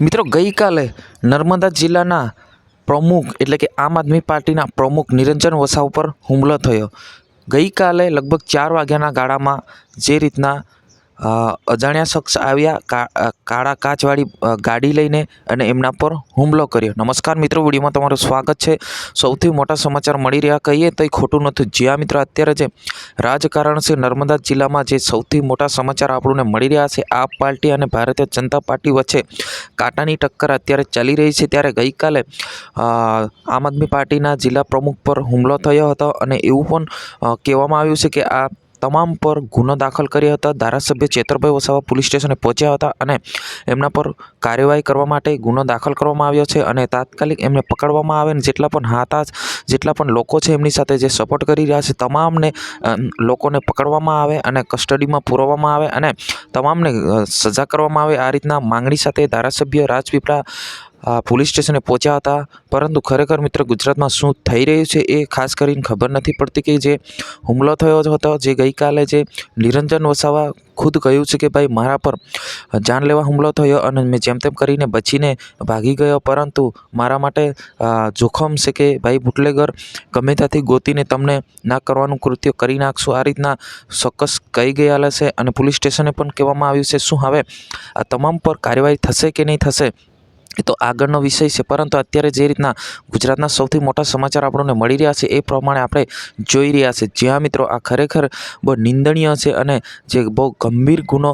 મિત્રો, ગઈકાલે નર્મદા જિલ્લાના પ્રમુખ એટલે કે આમ આદમી પાર્ટીના પ્રમુખ નિરંજન વસાવ પર હુમલો થયો. ગઈકાલે લગભગ ચાર વાગ્યાના ગાળામાં જે રીતના અજાણ્યા શખ્સ આવ્યા કાળા કાચવાળી ગાડી લઈને અને એમના પર હુમલો કર્યો. નમસ્કાર મિત્રો, વિડીયોમાં તમારું સ્વાગત છે. સૌથી મોટા સમાચાર મળી રહ્યા કહીએ તો એ ખોટું નથી. જ્યાં મિત્રો, અત્યારે જે રાજકારણ છે નર્મદા જિલ્લામાં જે સૌથી મોટા સમાચાર આપણને મળી રહ્યા છે, આપ પાર્ટી અને ભારતીય જનતા પાર્ટી વચ્ચે કાંટાની ટક્કર અત્યારે ચાલી રહી છે. ત્યારે ગઈકાલે આમ આદમી પાર્ટીના જિલ્લા પ્રમુખ પર હુમલો થયો હતો અને એવું પણ કહેવામાં આવ્યું છે કે આ તમામ પર ગુનો દાખલ કર્યો હતો. ધારાસભ્ય ચેતરભાઈ વસાવા પોલીસ સ્ટેશને પહોંચ્યા હતા અને એમના પર કાર્યવાહી કરવા માટે ગુનો દાખલ કરવામાં આવ્યો છે અને તાત્કાલિક એમને પકડવામાં આવે અને જેટલા પણ હાથા જેટલા પણ લોકો છે એમની સાથે જે સપોર્ટ કરી રહ્યા છે, તમામને લોકોને પકડવામાં આવે અને કસ્ટડીમાં પુરવવામાં આવે અને તમામને સજા કરવામાં આવે આ રીતના માંગણી સાથે ધારાસભ્ય રાજપીપળા પોલીસ સ્ટેશને પહોંચ્યા હતા. પરંતુ ખરેખર મિત્ર, ગુજરાતમાં શું થઈ રહ્યું છે એ ખાસ કરીને ખબર નથી પડતી કે જે હુમલો થયો હતો, જે ગઈકાલે જે નિરંજન વસાવા ખુદ કહ્યું છે કે, ભાઈ, મારા પર જાનલેવા હુમલો થયો અને મેં જેમ તેમ કરીને બચીને ભાગી ગયો. પરંતુ મારા માટે જોખમ છે કે, ભાઈ, બુટલેગર, ગમે ત્યાંથી ગોતીને તમને ના કરવાનું કૃત્ય કરી નાખશું. આ રીતના ચોક્કસ કહી ગયેલા છે અને પોલીસ સ્ટેશને પણ કહેવામાં આવ્યું છે. શું હવે આ તમામ પર કાર્યવાહી થશે કે નહીં થશે? એ તો આગળનો વિષય છે. પરંતુ અત્યારે જે રીતના ગુજરાતના સૌથી મોટા સમાચાર આપણને મળી રહ્યા છે, એ પ્રમાણે આપણે જોઈ રહ્યા છે. જ્યાં મિત્રો આ ખરેખર બહુ નિંદનીય છે અને જે બહુ ગંભીર ગુનો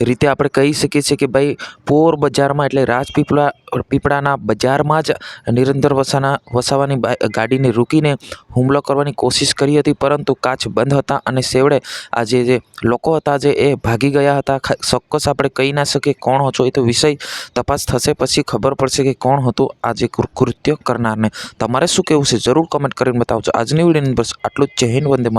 રીતે આપણે કહી શકીએ છીએ કે ભાઈ, પોર બજારમાં એટલે રાજપીપળા, પીપળાના બજારમાં જ નિરંતર વસાના, વસાવાની ગાડીને રોકીને હુમલો કરવાની કોશિશ કરી હતી. પરંતુ કાચ બંધ હતા અને સેવડે આ જે જે લોકો હતા જે એ ભાગી ગયા હતા. ચોક્કસ આપણે કહી ના શકીએ કોણ હતો એ તો વિષય તપાસ થશે પછી ખબર પડશે કે કોણ હતું આ જે કૃત્ય કરનારને. તમારે શું કહેવું છે? જરૂર કમેન્ટ કરીને બતાવજો. આજની વિડીયોની બસ આટલું જ. જય હિન્દ, વંદે.